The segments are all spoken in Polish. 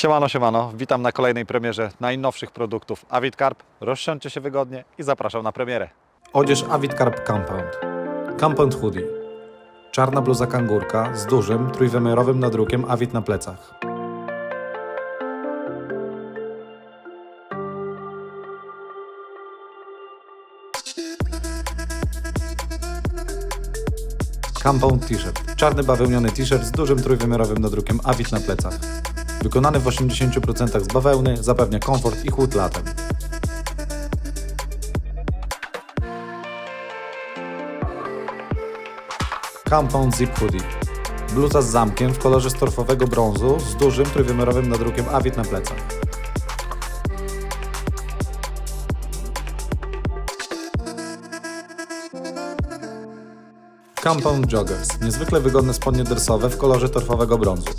Siemano, siemano. Witam na kolejnej premierze najnowszych produktów Avid Carp. Rozsiądźcie się wygodnie i zapraszam na premierę. Odzież Avid Carp Compound. Compound Hoodie. Czarna bluza kangurka z dużym, trójwymiarowym nadrukiem Avid na plecach. Compound T-shirt. Czarny bawełniony t-shirt z dużym trójwymiarowym nadrukiem Avid na plecach. Wykonany w 80% z bawełny, zapewnia komfort i chłód latem. Compound Zip Hoodie. Bluza z zamkiem w kolorze storfowego brązu z dużym trójwymiarowym nadrukiem Avid na plecach. Compound Joggers. Niezwykle wygodne spodnie dersowe w kolorze torfowego brązu.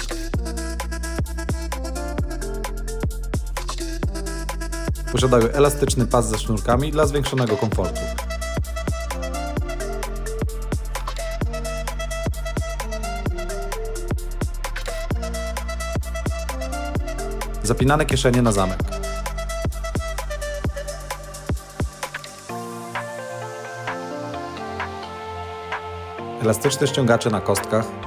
Posiadają elastyczny pas ze sznurkami dla zwiększonego komfortu. Zapinane kieszenie na zamek. Elastyczne ściągacze na kostkach.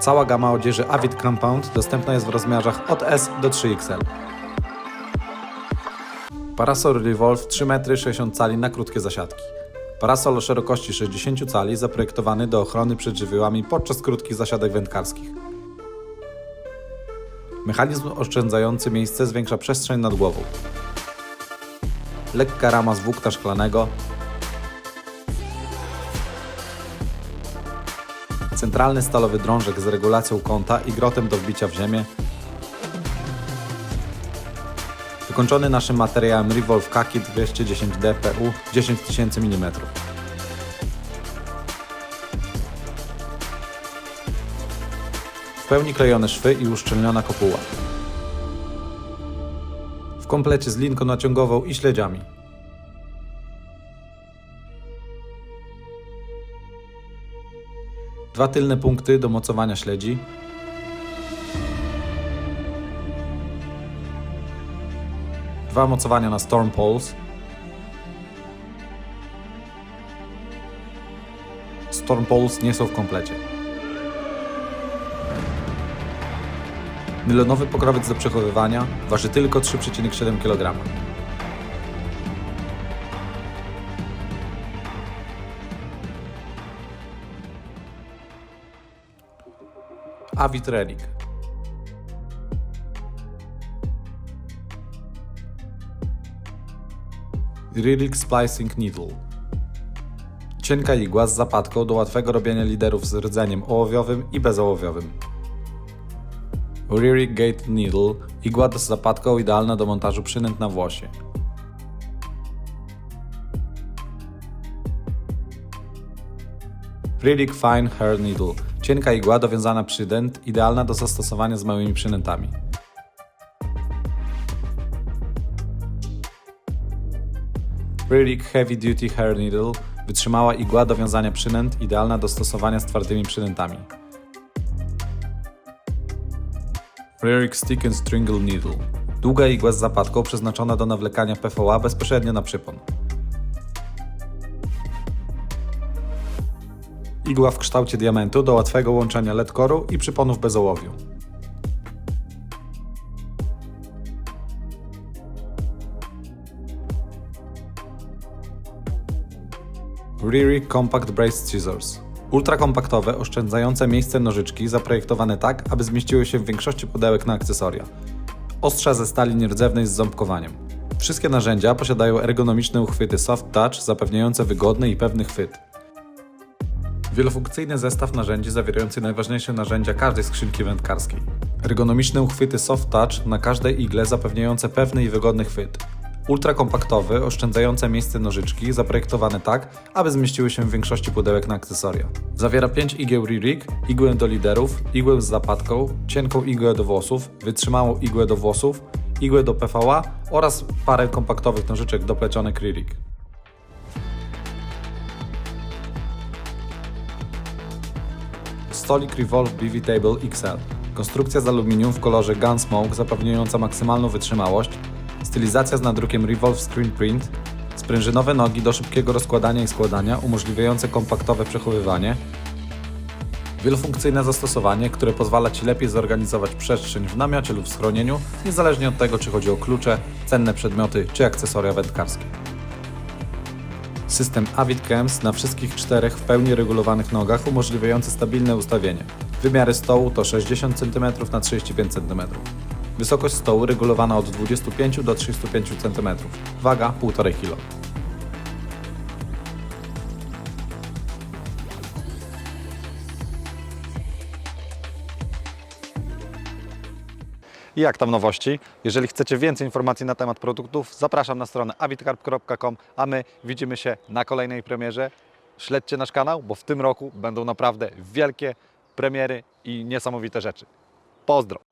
Cała gama odzieży Avid Compound dostępna jest w rozmiarach od S do 3XL. Parasol Revolve 3 m 60 cali na krótkie zasiadki. Parasol o szerokości 60 cali zaprojektowany do ochrony przed żywiołami podczas krótkich zasiadek wędkarskich. Mechanizm oszczędzający miejsce zwiększa przestrzeń nad głową. Lekka rama z włókna szklanego. Centralny stalowy drążek z regulacją kąta i grotem do wbicia w ziemię. Wykończony naszym materiałem Revolve Kaki 210D PU 10 000 mm. W pełni klejone szwy i uszczelniona kopuła. W komplecie z linką naciągową i śledziami. Dwa tylne punkty do mocowania śledzi. Dwa mocowania na Storm Poles. Storm Poles nie są w komplecie. Nylonowy pokrowiec do przechowywania waży tylko 3,7 kg. Avid Relic Relic Splicing Needle Cienka igła z zapadką do łatwego robienia liderów z rdzeniem ołowiowym i bezołowiowym. Rearic Gate Needle, igła z zapadką idealna do montażu przynęt na włosie. Rearic Fine Hair Needle, cienka igła dowiązana przydęt, idealna do zastosowania z małymi przynętami. Rearic Heavy Duty Hair Needle, wytrzymała igła do wiązania przynęt, idealna do stosowania z twardymi przynętami. Rearic Stick and Stringle Needle. Długa igła z zapadką przeznaczona do nawlekania PVA bezpośrednio na przypon. Igła w kształcie diamentu do łatwego łączenia LED-koru i przyponów bez ołowiu. Rearic Compact Braced Scissors. Ultrakompaktowe, oszczędzające miejsce nożyczki zaprojektowane tak, aby zmieściły się w większości pudełek na akcesoria. Ostrza ze stali nierdzewnej z ząbkowaniem. Wszystkie narzędzia posiadają ergonomiczne uchwyty Soft Touch zapewniające wygodny i pewny chwyt. Wielofunkcyjny zestaw narzędzi zawierający najważniejsze narzędzia każdej skrzynki wędkarskiej. Ergonomiczne uchwyty Soft Touch na każdej igle zapewniające pewny i wygodny chwyt. Ultrakompaktowy, oszczędzające miejsce nożyczki, zaprojektowane tak, aby zmieściły się w większości pudełek na akcesoria. Zawiera 5 igieł Rerig, igłę do liderów, igłę z zapadką, cienką igłę do włosów, wytrzymałą igłę do włosów, igłę do PVA oraz parę kompaktowych nożyczek do plecionek Rerig. Stolik Revolve BV Table XL. Konstrukcja z aluminium w kolorze Gunsmoke zapewniająca maksymalną wytrzymałość, stylizacja z nadrukiem Revolve Screen Print, sprężynowe nogi do szybkiego rozkładania i składania umożliwiające kompaktowe przechowywanie, wielofunkcyjne zastosowanie, które pozwala Ci lepiej zorganizować przestrzeń w namiocie lub w schronieniu, niezależnie od tego, czy chodzi o klucze, cenne przedmioty czy akcesoria wędkarskie. System Avid Camps na wszystkich czterech w pełni regulowanych nogach umożliwiający stabilne ustawienie. Wymiary stołu to 60 cm na 35 cm. Wysokość stołu regulowana od 25 do 35 cm. Waga 1,5 kg. I jak tam nowości? Jeżeli chcecie więcej informacji na temat produktów, zapraszam na stronę avitcarp.com, a my widzimy się na kolejnej premierze. Śledźcie nasz kanał, bo w tym roku będą naprawdę wielkie premiery i niesamowite rzeczy. Pozdro!